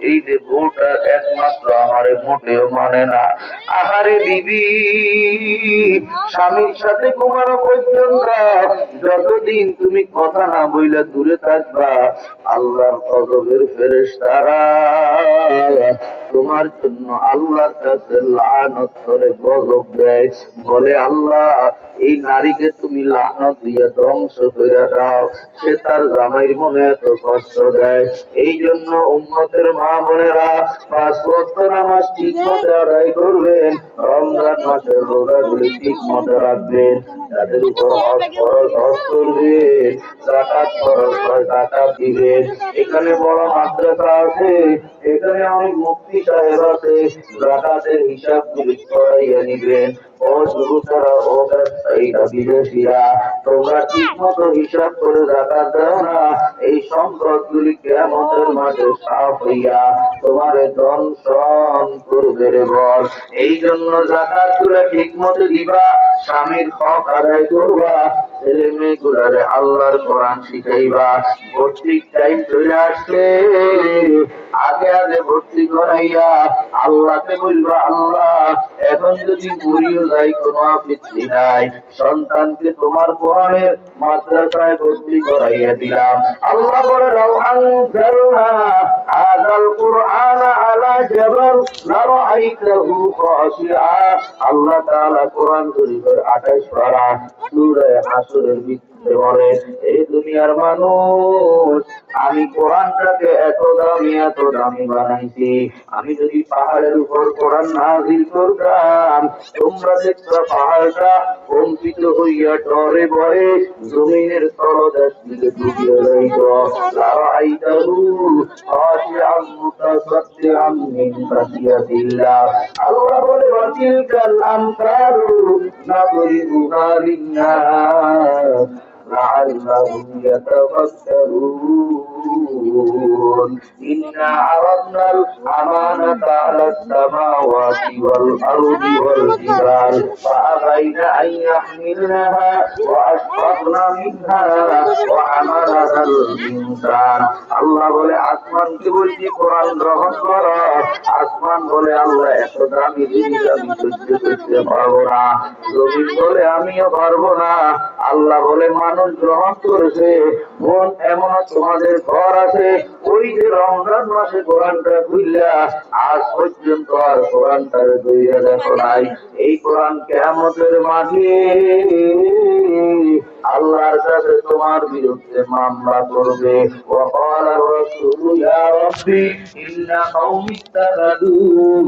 এই যে ভোট একমাত্র আমারে মোটেও মানে না। আহারে দিবি, স্বামীর সাথে কুমার পর্যন্ত যতদিন তুমি কথা না বইলে দূরে থাকবা, আল্লাহর কদবের ফেরেস তারা তোমার জন্য আল্লাহর কাছে করে গজব দেয়। বলে, আল্লাহ, এই নারীকে তুমি লানত দিয়ে ধ্বংস করে দাও। সে তার জামাইর মনে এত কষ্ট দেয়। এই জন্য উন্নতের মা বোনেরা পাঁচ বছর নামাজ ঠিক মতো আদায় করবেন। রমজান মাসের রোজাগুলি ঠিক মতো রাখবেন। তাদের উপর করবেন। জাকাত খরচ হয় জাকাত দিবেন? এখানে বড় মাদ্রাসা আছে, এখানে অনেক মুক্তি সাহেব আছে জাকাতের হিসাব গুলি করাইয়া নিবেন। ও যুবকেরা ও ব্যবসায়ীরা, বিদেশিরা, তোমরা ঠিক মতো হিসাব করে জাকাত দাও না। সম্পদ গুলি কেমতের মাঝে সাফ হইয়া তোমার দংশন করবে রে বল। এই জন্য জাকাতগুলা ঠিক মতো দিবা, স্বামীর হক আদায় করবা, ছেলে মেয়ে গুলারে আল্লাহর কোরআন শিখাইবা। ভর্তির টাইম চলে আসলে আগে ভর্তি করাইয়া আল্লাহকে বলবা, আল্লাহ, এখন যদি মরিও যাই কোনো আপত্তি নাই। সন্তানকে তোমার মাদ্রাসায় ভর্তি করাইয়া দিলাম। আল্লাহ বলে কুরআন আলা জাবাল, লারাআইতাহু খাশিআ আল্লাহ তাআলা কোরআন শরীফের 28 পারা সূরা বলে দুনিয়ার মানুষ। আমি কোরআনটাকে এত দামি এত দামি বানাইছি। আমি যদি পাহাড়ের উপর কোরআন নাজিল করতাম, তোমরা দেখছ পাহাড়টা কম্পিত হইয়া ডরে ভয়ে জমিনের তলদেশ দিকে ডুবিয়ে রইল লারাইতাহু খাশিআন মুতাসাদ্দিআন মিন খাশিয়াতিল্লাহ আল্লাহ বলে, ওয়াতিলকাল আমসালু নাদরিবুহা লিন্নাস। لعلهم يتفكرون إنا عرضنا الأمانة على السماوات والأرض والجبال فأبين أن يحملنها وأشفقن منها وحملها الإنسان আল্লাহ বলে আসমানকে বলছি কোরআন গ্রহণ করো আসমান বলে আল্লাহ এত দামি জিনিস আমি সহ্য করতে পারবো না জমিন বলে আমিও পারবো না আল্লাহ বলে মানুষ গ্রহণ করেছে মন এমন তোমাদের ঘর আছে ওই যে রমজান মাসে কোরআনটা খুললা আজ পর্যন্ত আর কোরআনটা দইয়া দেখো নাই এই কোরআন কেমতের মাঠে আল্লাহর কাছে তোমার বিরুদ্ধে মামলা করবে وقال الرسول يا ربي إن قوم اتخذوا